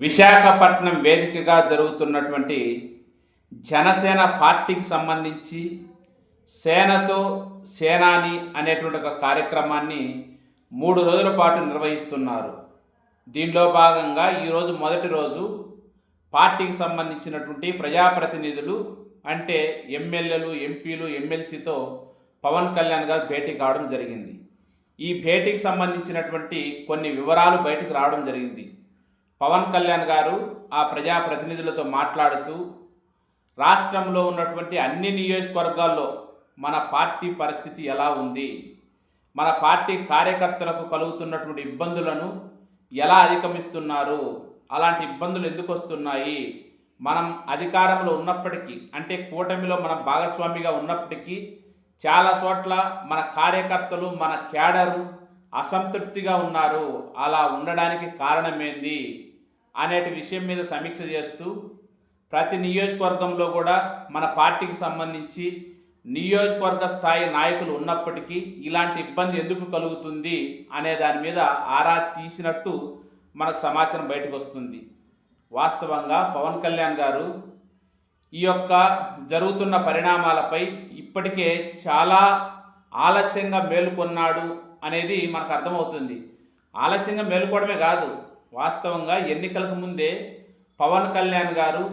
విశాఖపట్నం వేదికగా జరుగుతున్నటువంటి జనసేన పార్టీకి సంబంధించి సేనతో సేనాని అనేటువంటి ఒక కార్యక్రమాన్ని మూడు రోజుల పాటు నిర్వహిస్తున్నారు. దీనిలో భాగంగా ఈరోజు మొదటి రోజు పార్టీకి సంబంధించినటువంటి ప్రజాప్రతినిధులు అంటే ఎమ్మెల్యేలు ఎంపీలు ఎమ్మెల్సీతో పవన్ కళ్యాణ్ గారు భేటీ కావడం జరిగింది. ఈ భేటీకి సంబంధించినటువంటి కొన్ని వివరాలు బయటకు రావడం జరిగింది. పవన్ కళ్యాణ్ గారు ఆ ప్రజాప్రతినిధులతో మాట్లాడుతూ రాష్ట్రంలో ఉన్నటువంటి అన్ని నియోజకవర్గాల్లో మన పార్టీ పరిస్థితి ఎలా ఉంది? మన పార్టీ కార్యకర్తలకు కలుగుతున్నటువంటి ఇబ్బందులను ఎలా అధిగమిస్తున్నారు? అలాంటి ఇబ్బందులు ఎందుకు వస్తున్నాయి? మనం అధికారంలో ఉన్నప్పటికీ అంటే కూటమిలో మనం భాగస్వామిగా ఉన్నప్పటికీ చాలా చోట్ల మన కార్యకర్తలు మన క్యాడరు అసంతృప్తిగా ఉన్నారు. అలా ఉండడానికి కారణమేంది? అనేటి విషయం మీద సమీక్ష చేస్తూ ప్రతి నియోజకవర్గంలో కూడా మన పార్టీకి సంబంధించి నియోజకవర్గ స్థాయి నాయకులు ఉన్నప్పటికీ ఇలాంటి ఇబ్బంది ఎందుకు కలుగుతుంది అనే దాని మీద ఆరా తీసినట్టు మనకు సమాచారం బయటకు వస్తుంది. వాస్తవంగా పవన్ కళ్యాణ్ గారు ఈ యొక్క జరుగుతున్న పరిణామాలపై ఇప్పటికే చాలా ఆలస్యంగా మేలుకొన్నాడు అనేది మనకు అర్థమవుతుంది. ఆలస్యంగా మేలుకోవడమే కాదు వాస్తవంగా ఎన్నికలకు ముందే పవన్ కళ్యాణ్ గారు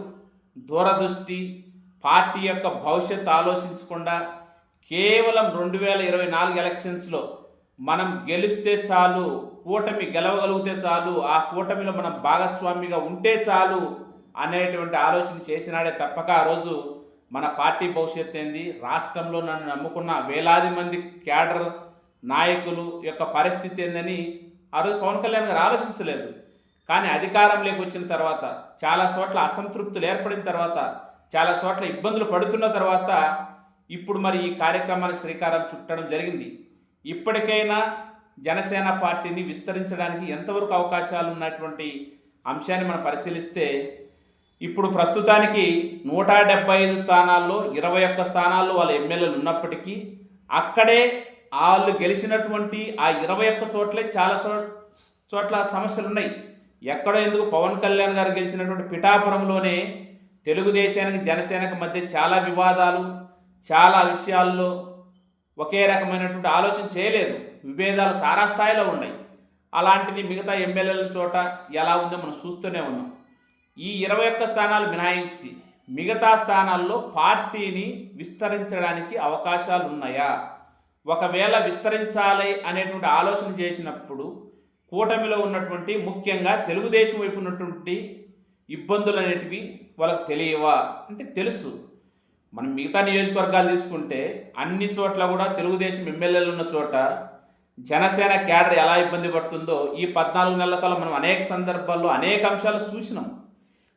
దూరదృష్టి పార్టీ యొక్క భవిష్యత్తు ఆలోచించకుండా కేవలం రెండు వేల ఇరవై నాలుగు ఎలక్షన్స్లో మనం గెలిస్తే చాలు కూటమి గెలవగలిగితే చాలు ఆ కూటమిలో మనం భాగస్వామిగా ఉంటే చాలు అనేటువంటి ఆలోచన చేసినాడే తప్పక. ఆ రోజు మన పార్టీ భవిష్యత్తు ఏంది? రాష్ట్రంలో నన్ను నమ్ముకున్న వేలాది మంది క్యాడర్ నాయకులు యొక్క పరిస్థితి ఏందని ఆ రోజు పవన్ కళ్యాణ్ గారు ఆలోచించలేదు. కానీ అధికారంలోకి వచ్చిన తర్వాత చాలా చోట్ల అసంతృప్తులు ఏర్పడిన తర్వాత చాలా చోట్ల ఇబ్బందులు పడుతున్న తర్వాత ఇప్పుడు మరి ఈ కార్యక్రమానికి శ్రీకారం చుట్టడం జరిగింది. ఇప్పటికైనా జనసేన పార్టీని విస్తరించడానికి ఎంతవరకు అవకాశాలు ఉన్నటువంటి అంశాన్ని మనం పరిశీలిస్తే ఇప్పుడు ప్రస్తుతానికి నూట డెబ్బై ఐదు స్థానాల్లో ఇరవై ఒక్క స్థానాల్లో వాళ్ళ ఎమ్మెల్యేలు ఉన్నప్పటికీ అక్కడే వాళ్ళు గెలిచినటువంటి ఆ ఇరవై ఒక్క చోట్లే చాలా చో చోట్ల సమస్యలు ఉన్నాయి ఎక్కడో ఎందుకు పవన్ కళ్యాణ్ గారు గెలిచినటువంటి పిఠాపురంలోనే తెలుగుదేశానికి జనసేనకు మధ్య చాలా వివాదాలు చాలా విషయాల్లో ఒకే రకమైనటువంటి ఆలోచన చేయలేదు. విభేదాలు తారాస్థాయిలో ఉన్నాయి. అలాంటిది మిగతా ఎమ్మెల్యేల చోట ఎలా ఉందో మనం చూస్తూనే ఉన్నాం. ఈ ఇరవై ఒక్క స్థానాలు మినహాయించి మిగతా స్థానాల్లో పార్టీని విస్తరించడానికి అవకాశాలు ఉన్నాయా ఒకవేళ విస్తరించాలి అనేటువంటి ఆలోచన చేసినప్పుడు కూటమిలో ఉన్నటువంటి ముఖ్యంగా తెలుగుదేశం వైపు ఉన్నటువంటి ఇబ్బందులు అనేటివి వాళ్ళకి తెలియవా? అంటే తెలుసు. మనం మిగతా నియోజకవర్గాలు తీసుకుంటే అన్ని చోట్ల కూడా తెలుగుదేశం ఎమ్మెల్యేలు ఉన్న చోట జనసేన క్యాడర్ ఎలా ఇబ్బంది పడుతుందో ఈ పద్నాలుగు నెలల కాలం మనం అనేక సందర్భాల్లో అనేక అంశాలు చూసినాం.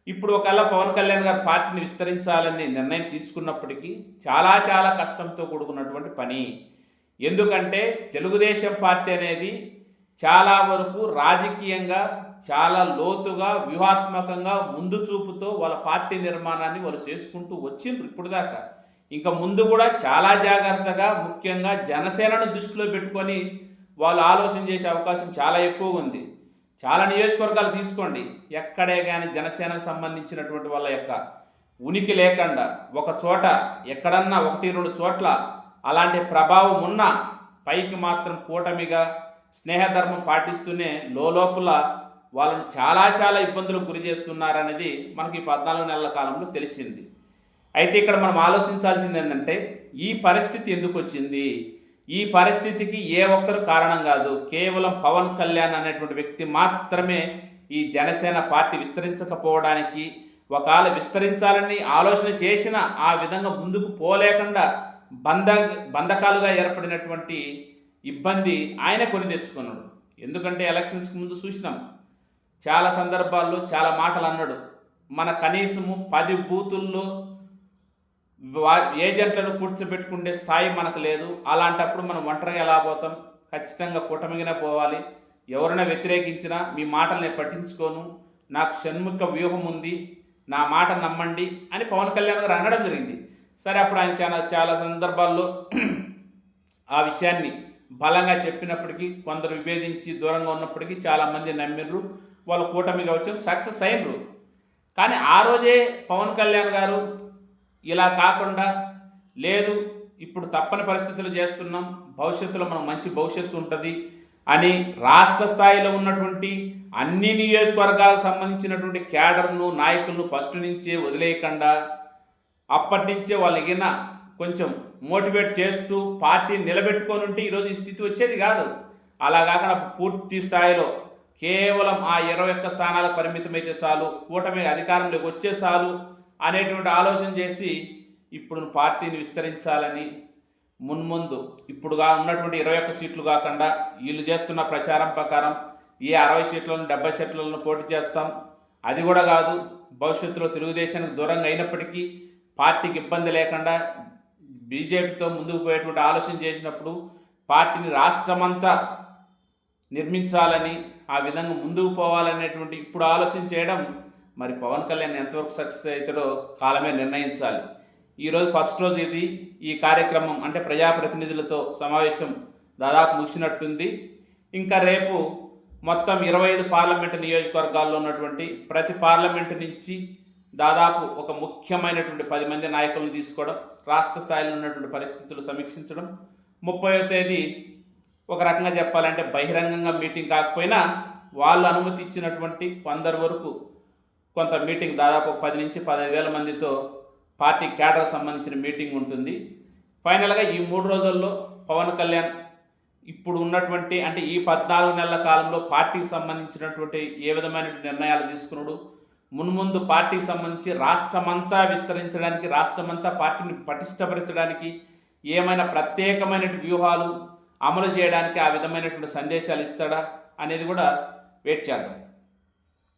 ఇప్పుడు ఒకవేళ పవన్ కళ్యాణ్ గారు పార్టీని విస్తరించాలని నిర్ణయం తీసుకున్నప్పటికీ చాలా చాలా కష్టంతో కూడుకున్నటువంటి పని. ఎందుకంటే తెలుగుదేశం పార్టీ అనేది చాలా వరకు రాజకీయంగా చాలా లోతుగా వ్యూహాత్మకంగా ముందు చూపుతో వాళ్ళ పార్టీ నిర్మాణాన్ని వాళ్ళు చేసుకుంటూ వచ్చిండ్రు ఇప్పుడు దాకా ఇంకా ముందు కూడా చాలా జాగ్రత్తగా ముఖ్యంగా జనసేనను దృష్టిలో పెట్టుకొని వాళ్ళు ఆలోచన చేసే అవకాశం చాలా ఎక్కువగా ఉంది. చాలా నియోజకవర్గాలు తీసుకోండి. ఎక్కడే కానీ జనసేనకు సంబంధించినటువంటి వాళ్ళ యొక్క ఉనికి లేకుండా ఒక చోట ఎక్కడన్నా ఒకటి రెండు చోట్ల అలాంటి ప్రభావం ఉన్న పైకి మాత్రం కూటమిగా స్నేహధర్మం పాటిస్తూనే లోపల వాళ్ళని చాలా చాలా ఇబ్బందులకు గురి చేస్తున్నారనేది మనకి పద్నాలుగు నెలల కాలంలో తెలిసింది. అయితే ఇక్కడ మనం ఆలోచించాల్సింది ఏంటంటే ఈ పరిస్థితి ఎందుకు వచ్చింది? ఈ పరిస్థితికి ఏ ఒక్కరు కారణం కాదు. కేవలం పవన్ కళ్యాణ్ అనేటువంటి వ్యక్తి మాత్రమే ఈ జనసేన పార్టీ విస్తరించకపోవడానికి ఒకవేళ విస్తరించాలని ఆలోచన చేసిన ఆ విధంగా ముందుకు పోలేకుండా బంధ బంధకాలుగా ఏర్పడినటువంటి ఇబ్బంది ఆయన కొని తెచ్చుకున్నాడు. ఎందుకంటే ఎలక్షన్స్కి ముందు చూసినాం. చాలా సందర్భాల్లో చాలా మాటలు అన్నాడు. మన కనీసము పది బూతుల్లో ఏజెంట్లను కూర్చోబెట్టుకునే స్థాయి మనకు లేదు. అలాంటప్పుడు మనం ఒంటరిగా ఎలా పోతాం? ఖచ్చితంగా కూటమిగిన పోవాలి. ఎవరైనా వ్యతిరేకించినా మీ మాటలు నేను పట్టించుకోను. నాకు షణ్ముఖ వ్యూహం ఉంది. నా మాట నమ్మండి అని పవన్ కళ్యాణ్ గారు అనడం జరిగింది. సరే అప్పుడు ఆయన చాలా చాలా సందర్భాల్లో ఆ విషయాన్ని బలంగా చెప్పినప్పటికీ కొందరు విభేదించి దూరంగా ఉన్నప్పటికీ చాలామంది నమ్మిర్రు. వాళ్ళ కూటమిగా వచ్చారు సక్సెస్ అయినరు కానీ ఆ రోజే పవన్ కళ్యాణ్ గారు ఇలా కాకుండా లేదు ఇప్పుడు తప్పని పరిస్థితులు చేస్తున్నాం భవిష్యత్తులో మనం మంచి భవిష్యత్తు ఉంటుంది అని రాష్ట్ర స్థాయిలో ఉన్నటువంటి అన్ని నియోజకవర్గాలకు సంబంధించినటువంటి క్యాడర్ను నాయకులను ఫస్ట్ నుంచే వదిలేయకుండా అప్పటి నుంచే వాళ్ళగిన కొంచెం మోటివేట్ చేస్తూ పార్టీని నిలబెట్టుకొని ఉంటే ఈరోజు ఈ స్థితి వచ్చేది కాదు. అలా కాకుండా పూర్తి స్థాయిలో కేవలం ఆ ఇరవై ఒక్క స్థానాలకు పరిమితమైతే చాలు కూటమి అధికారంలోకి వచ్చే చాలు అనేటువంటి ఆలోచన చేసి ఇప్పుడు పార్టీని విస్తరించాలని మున్ముందు ఇప్పుడుగా ఉన్నటువంటి ఇరవై ఒక్క సీట్లు కాకుండా వీళ్ళు చేస్తున్న ప్రచారం ప్రకారం ఏ అరవై సీట్లను డెబ్బై సీట్లను పోటీ చేస్తాం. అది కూడా కాదు భవిష్యత్తులో తెలుగుదేశానికి దూరంగా అయినప్పటికీ పార్టీకి ఇబ్బంది లేకుండా బీజేపీతో ముందుకు పోయేటువంటి ఆలోచన చేసినప్పుడు పార్టీని రాష్ట్రమంతా నిర్మించాలని ఆ విధంగా ముందుకు పోవాలనేటువంటి ఇప్పుడు ఆలోచన చేయడం మరి పవన్ కళ్యాణ్ ఎంతవరకు సక్సెస్ అవుతాడో కాలమే నిర్ణయించాలి. ఈరోజు ఫస్ట్ రోజు ఇది ఈ కార్యక్రమం అంటే ప్రజాప్రతినిధులతో సమావేశం దాదాపు ముగిసినట్టుంది. ఇంకా రేపు మొత్తం ఇరవై ఐదు పార్లమెంటు నియోజకవర్గాల్లో ఉన్నటువంటి ప్రతి పార్లమెంటు నుంచి దాదాపు ఒక ముఖ్యమైనటువంటి పది మంది నాయకులను తీసుకోవడం రాష్ట్ర స్థాయిలో ఉన్నటువంటి పరిస్థితులు సమీక్షించడం. ముప్పైవ తేదీ ఒక రకంగా చెప్పాలంటే బహిరంగంగా మీటింగ్ కాకపోయినా వాళ్ళు అనుమతి ఇచ్చినటువంటి కొందరు వరకు కొంత మీటింగ్ దాదాపు పది నుంచి పదహైదు వేల మందితో పార్టీ క్యాడర్ సంబంధించిన మీటింగ్ ఉంటుంది. ఫైనల్గా ఈ మూడు రోజుల్లో పవన్ కళ్యాణ్ ఇప్పుడు ఉన్నటువంటి అంటే ఈ పద్నాలుగు నెలల కాలంలో పార్టీకి సంబంధించినటువంటి ఏ విధమైనటువంటి నిర్ణయాలు తీసుకున్నాడు మున్ముందు పార్టీకి సంబంధించి రాష్ట్రమంతా విస్తరించడానికి రాష్ట్రమంతా పార్టీని పటిష్టపరచడానికి ఏమైనా ప్రత్యేకమైన వ్యూహాలు అమలు చేయడానికి ఆ విధమైనటువంటి సందేశాలు ఇస్తాడా అనేది కూడా వెయిట్ చేద్దాం.